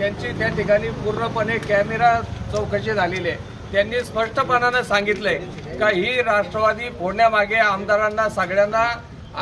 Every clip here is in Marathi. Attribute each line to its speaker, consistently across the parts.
Speaker 1: त्यांची त्या ठिकाणी पूर्णपणे कॅमेरा चौकशी झालेली आहे. त्यांनी स्पष्टपणानं सांगितलंय का ही राष्ट्रवादी फोडण्यामागे आमदारांना सगळ्यांना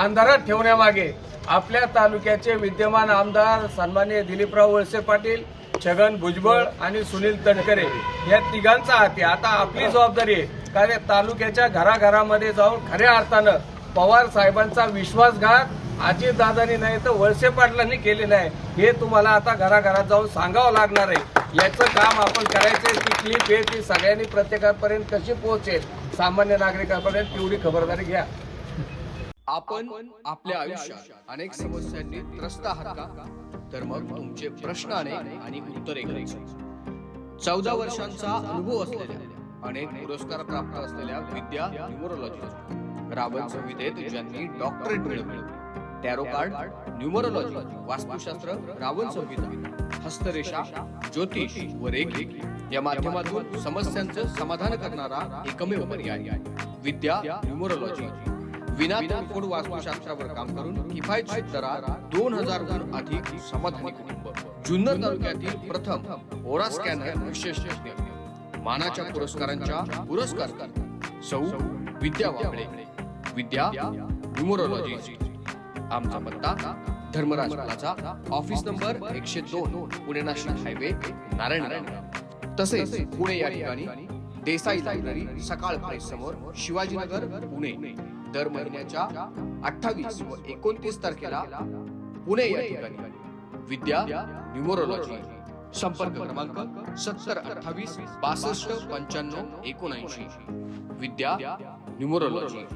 Speaker 1: अंधारात ठेवण्यामागे आपल्या तालुक्याचे विद्यमान आमदार सन्माननीय दिलीपराव वळसे पाटील छगन भुजबळ आणि सुनील तटकरे या तिघांचा हाती. आता आपली जबाबदारी आहे. कारण तालुक्याच्या घराघरामध्ये जाऊन खऱ्या अर्थानं पवार साहेबांचा विश्वासघात अजितदादांनी नाही तर वळसे पाटलांनी केलेलं आहे. हे तुम्हाला आता घराघरात जाऊन सांगावं लागणार आहे. याचं काम आपण करायचंय ती क्लिप आहे ती सगळ्यांनी प्रत्येकापर्यंत कशी पोहोचेल? सामान्य नागरिकांपर्यंत तेवढी खबरदारी घ्या.
Speaker 2: आपण आपल्या आयुष्यात अनेक समस्यांनी त्रस्त आहात का? तर मग तुमचे प्रश्न अनेक आणि उत्तरे चौदा वर्षांचा अनुभव असलेल्या अनेक पुरस्कार प्राप्त असलेल्या विद्या न्यूमरोलॉजी रावण संहितेत ज्यांनी डॉक्टरेट मिळवली. Tarot card numerology Vastushastra Ravan Samhita हस्तरेषा ज्योतिष व रेखी या माध्यमातून समस्यांचं समाधान करणारा एकमेव पर्याय विद्या न्यूमरोलॉजी विना तोडफोड वास्तुशास्त्रावर काम करून किफायतशीर दरात दोन हजारहून अधिक समाधानी कुटुंब जुन्नर तालुक्यातील प्रथम ओरा स्कॅनर विशेष मानाच्या पुरस्कारांच्या पुरस्कार सौ विद्या वाबळे विद्या न्यूमरोलॉजी आमचा पत्ता धर्मराज प्लाझा ऑफिस नंबर एकशे दोन पुणे नाशिक हायवे नारायण तसेच पुणे या ठिकाणी देसाई लायब्ररी सकाळ प्रेस समोर शिवाजीनगर पुणे. दर महिन्याच्या अठ्ठावीस व एकोणतीस तारखेला पुणे या ठिकाणी. विद्या न्यूमरोलॉजी. संपर्क क्रमांक सत्तर अठ्ठावीस बासष्ट पंच्याण्णव एकोणऐंशी. विद्या न्यूमरोलॉजी.